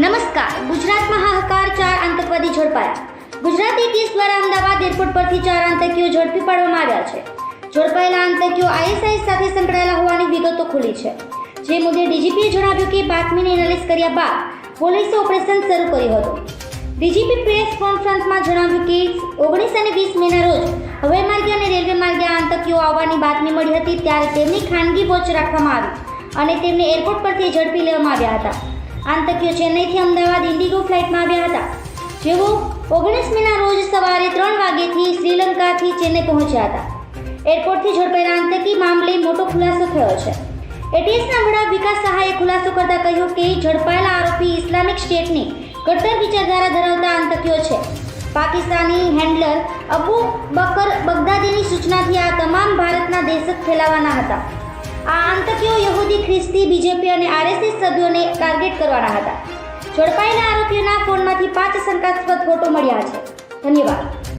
નમસ્કાર. ગુજરાતમાં હાહાકાર ચાર આતંકવાદી ઝડપાયા. ગુજરાતી ટીસ દ્વારા અમદાવાદ એરપોર્ટ પરથી ચાર આતંકીઓ ઝડપી પાડવામાં આવ્યા છે. ઝડપાયેલા આતંકીઓ આઈએસઆઈ સાથે સંકળાયેલા હોવાની વિગતો ખુલી છે. જે મુદ્દે ડીજીપીએ જણાવ્યું કે બાતમીને એનાલિસ કર્યા બાદ પોલીસે ઓપરેશન શરૂ કર્યું હતું. ડીજીપી પ્રેસ કોન્ફરન્સમાં જણાવ્યું કે ઓગણીસ અને વીસ મેના રોજ હવાઈ માર્ગે અને રેલવે માર્ગે આતંકીઓ આવવાની બાતમી મળી હતી, ત્યારે તેમની ખાનગી વોચ રાખવામાં આવી અને તેમને એરપોર્ટ પરથી ઝડપી લેવામાં આવ્યા હતા. આતંકીઓ ચેન્નઈથી અમદાવાદ ઇન્ડિગો ફ્લાઇટમાં આવ્યા હતા. જેઓ ઓગણીસ મેના રોજ સવારે ત્રણ વાગ્યેથી શ્રીલંકાથી ચેન્નઈ પહોંચ્યા હતા. એરપોર્ટથી ઝડપાયેલા આતંકી મામલે મોટો ખુલાસો થયો છે. એટીએસના વડા વિકાસ સહાયે ખુલાસો કરતા કહ્યું કે ઝડપાયેલા આરોપી ઇસ્લામિક સ્ટેટની કટ્ટર વિચારધારા ધરાવતા આતંકીઓ છે. પાકિસ્તાની હેન્ડલર અબુ બકર બગદાદીની સૂચનાથી આ તમામ ભારતના દેશક ફેલાવાના હતા. ખ્રિસ્તી બીજેપી અને આરએસએસ સભ્યોને ટાર્ગેટ કરવાના હતા. ઝડપાયેલા આરોપીઓના ફોનમાંથી પાંચ શંકાસ્પદ ફોટો મળ્યા છે. ધન્યવાદ.